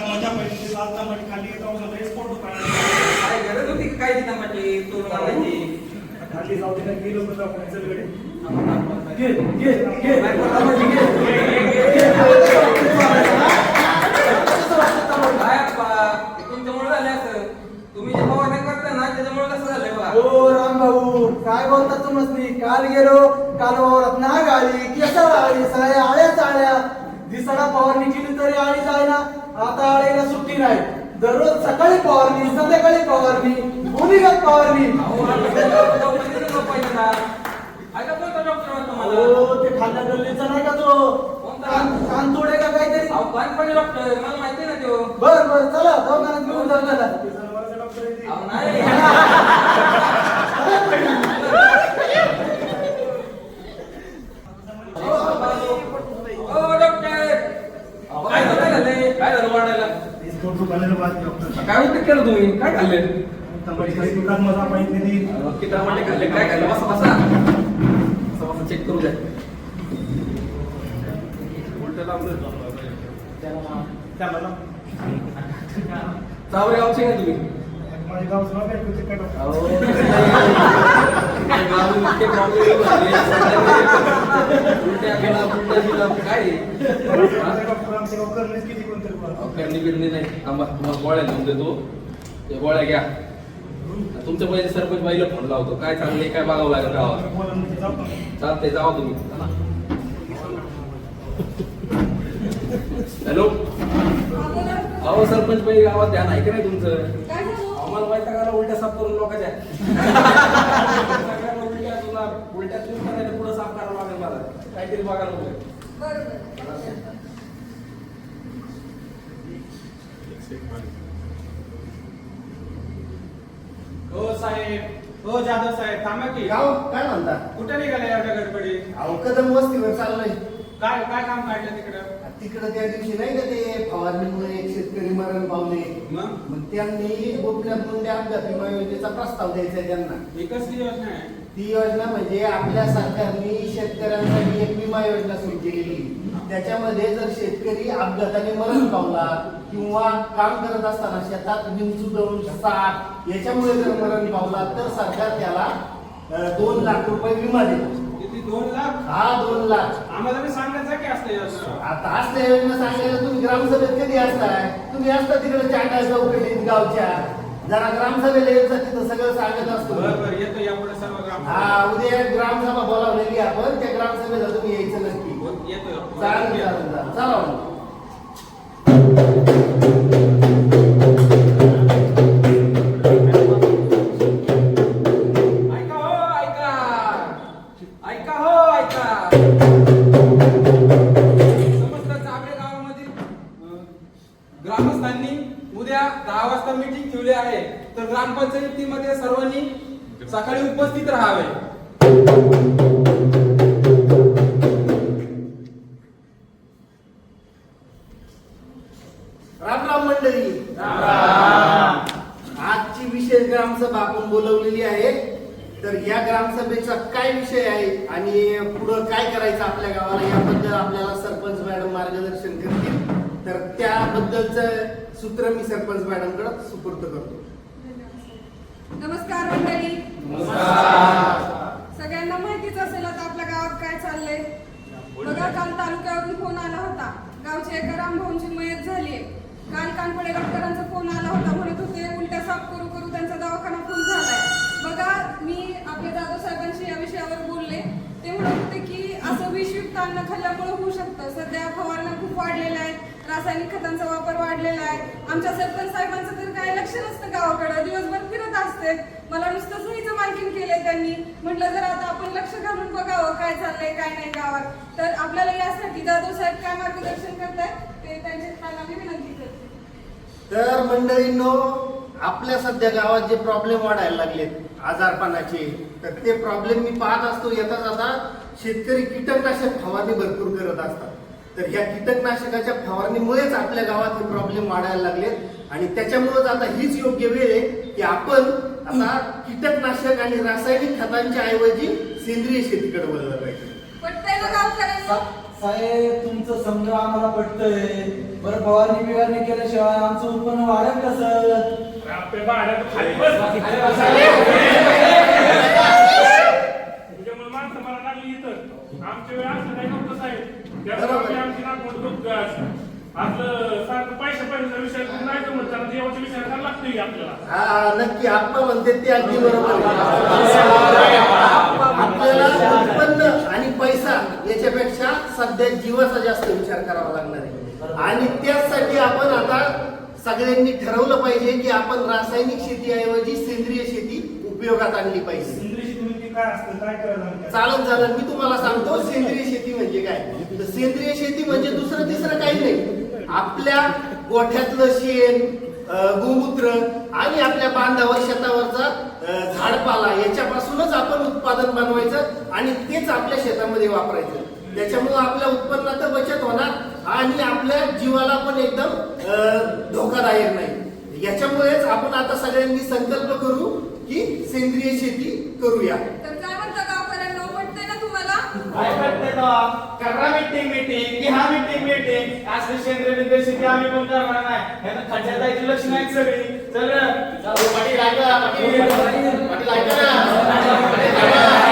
घरात मजा पाहिजे लाल टमाटे खाली येतो सगळे स्पोर्ट दुकान काय गरज होती का काय तिथं म्हणजे मारायची खाली जाऊ दे गेलो पण आपण सगळे घे घे नाही. काय हे तुमच्यामुळे झाले असं. तुम्ही जे फवारणी करता ना त्याच्यामुळे कसं झालंय बघा ओ राम भाऊ. काय बोलता तुम्ही मी काल गेलो काल वावरात नाग आली केसर आली साऱ्या आळ्याच आळ्या दिसडा फवारणी केली तरी आळी जायना आता आळीला सुट्टी नाही दररोज सकाळी फवारणी संध्याकाळी फवारणी भूमिगत फवारणी अहो, आता सगळं दवाखान्यातच लोक पाहिजे ना. ऐका कोणता डॉक्टर आहे तुम्हाला? हो ते खाल्ल्या गल्लीचा नाही का तो कोणता? कान कान तोडे का काहीतरी अहो, कानपडे डॉक्टर मला माहिती आहे ना त्यो बर बर चला दवाखान्यात घेऊन जाऊ त्याला डॉक्टर आहे ते. अहो, नाही ओ डॉक्टर अहो, काय झालं, काय झालंय काय झालं वाढायला ते स्पोर्ट दुकानाला बाज डॉक्टर काय होतं केलं तुम्ही? काय खाल्ले? किती टमाटे काय खाल्ले? बसा बसा. बसा बसा चेक करू द्या. उलट लावलं त्याला चावरे गावचे का तुम्ही करणी बिरणी नाही. तुम्हाला गोळ्या देतो. ते गोळ्या घ्या. तुमच्या पहिले सरपंच बाईला फोन लावतो. काय चांगले काय बघावं लागेल गावात? चालते जावा तुम्ही. हॅलो? अहो सरपंच बाई गावात ध्यान आहे का नाही तुमचं? आम्हाला माहिती का उलट्या साफ करून लोकांच्या? सगळ्यांना उलट्या तुला उलट्या तुम्ही करायला पुढे साफ करावं लागेल मला. काहीतरी बघायला बघेल बरं, बरं. हो साहेब. हो जाधव साहेब थांबा की. गाव काय म्हणता? कुठे निघाले एवढ्या गडबडी अहो कदम वस्तीवर चाललंय. काय काय काम काढलं तिकडं? तिकडं त्या दिवशी नाही का ते फवारणीमुळे एक शेतकरी मरण पावले. मग? मग त्यांनी गोपीनाथ मुंडे अपघात विमा योजनेचा प्रस्ताव द्यायचा आहे त्यांना. ही कसली योजना आहे? ती योजना म्हणजे आपल्या सरकारने शेतकऱ्यांसाठी एक विमा योजना सुरू केलेली. त्याच्यामध्ये जर शेतकरी अपघाताने मरण पावला किंवा काम करत असताना शेतात विंचू दळून साप याच्यामुळे जर मरण पावला तर सरकार त्याला अं, दोन लाख रुपये विमा देतो. किती दोन लाख. हा दोन लाख. आम्हाला बी सांगायचं की असतं योजना आता असल्या योजना सांगायला तुम्ही ग्रामसभेत कधी असताय? तुम्ही असता तिकडे चाटा चौकटीत गावच्या. जरा ग्रामसभेला येत तिथं सगळं सांगत असतो. येतो यापुढे सर्व ग्राम हा उद्या ग्रामसभा बोलावलेली आपण. त्या ग्रामसभेला तुम्ही यायचं नक्की. येतो चालेल चालेल चालेल. चला उपस्थित राहावे. राम राम मंडळी. आजची विशेष ग्रामसभा आपण बोलवलेली आहे. तर या ग्रामसभेचा काय विषय आहे आणि पुढं काय करायचं आपल्या गावाला याबद्दल आपल्याला सरपंच मॅडम मार्गदर्शन करतील. तर त्याबद्दलचं सूत्र मी सरपंच मॅडमकडे सुपूर्द करतो नमस्कार मंडळी सगळ्यांना माहितीच असेल आता आपल्या गावात काय चाललंय बघा तालुक्यावरून फोन आला होता. गावचे एका रामभाऊंची मयत झालीये. काल कानपडे डॉक्टरांचा फोन आला होता. म्हणून रासायनिक खतांचा वापर वाढलेला आहे. आमच्या सरपंच साहेबांचं तर काय लक्ष नसतं गावाकडे. दिवसभर फिरत असते. मला नुसतं सहीचं मार्किंग केलंय त्यांनी. म्हटलं जर आता आपण लक्ष घालून बघावं काय चाललंय काय नाही गावात. तर आपल्याला यासाठी जाधव साहेब काय मार्गदर्शन करतायत ते त्यांच्या खायला मी विनंती करते. तर मंडळींनो आपल्या सध्या गावात जे प्रॉब्लेम वाढायला लागलेत आजारपणाचे तर ते प्रॉब्लेम मी पाहत असतो. येता जाता शेतकरी कीटकनाशक फवारणी भरपूर करत असतात. तर ह्या कीटकनाशकाच्या फवारणीमुळेच आपल्या गावात हे प्रॉब्लेम वाढायला लागलेत. आणि त्याच्यामुळेच आता हीच योग्य वेळ आहे की आपण आता कीटकनाशक आणि रासायनिक खतांच्या ऐवजी सेंद्रिय शेतीकडे वळलं पाहिजे. पटतंय ना गावकऱ्यांना साहेब तुमचं समजा आम्हाला पटतंय. बरं फवारणी बिवारणी केल्याशिवाय आमचं उत्पन्न वाढेल कसं आपल्या भाड्यात खाली बस. तुझ्यामुळे माणसं मला लागली इथं. आमच्या वेळी असं काही नव्हतं साहेब. त्यामुळे आपलं सारखं पैसे पैशाचा विषय नाही जमत. त्याला देवाचा विचार करायला लागतोय आपल्याला. हा नक्की आप्पा म्हणते ते अगदी बरोबर आहे. आपल्याला उत्पन्न आणि पैसा याच्यापेक्षा सध्या जीवाचा जास्त विचार करावा लागणार आहे. आणि त्याचसाठी आपण आता सगळ्यांनी ठरवलं पाहिजे की आपण रासायनिक शेतीऐवजी सेंद्रिय शेती उपयोगात आणली पाहिजे. सेंद्रिय म्हणजे काय असतं? काय करायला लागतं? चालत झालं मी तुम्हाला सांगतो सेंद्रिय शेती म्हणजे काय? तर सेंद्रिय शेती म्हणजे दुसरं तिसरं काही नाही. आपल्या गोठ्यातलं शेण गोमूत्र आणि आपल्या बांधावर शेतावरचा झाडपाला याच्यापासूनच आपण उत्पादन बनवायचं आणि तेच आपल्या शेतामध्ये वापरायचं. त्याच्यामुळे आपल्या उत्पन्नात बचत होणार आणि आपल्या जीवाला पण एकदम धोकादायक नाही. याच्यामुळेच आपण आता सगळ्यांनी संकल्प करू की सेंद्रिय शेती करूया तर काय म्हणता गावकऱ्यांना पटतंय ना तुम्हाला काय करते तो करा मीटिंग मीटिंग घ्या मीटिंग मीटिंग असली सेंद्रिय बिंद्रिय शेती आम्ही पण करणार नाही. ह्यानं खड्ड्यात जायची लक्षण आहेत सगळी. चल. पाटील ऐका पाटील. पाटील ऐका. ना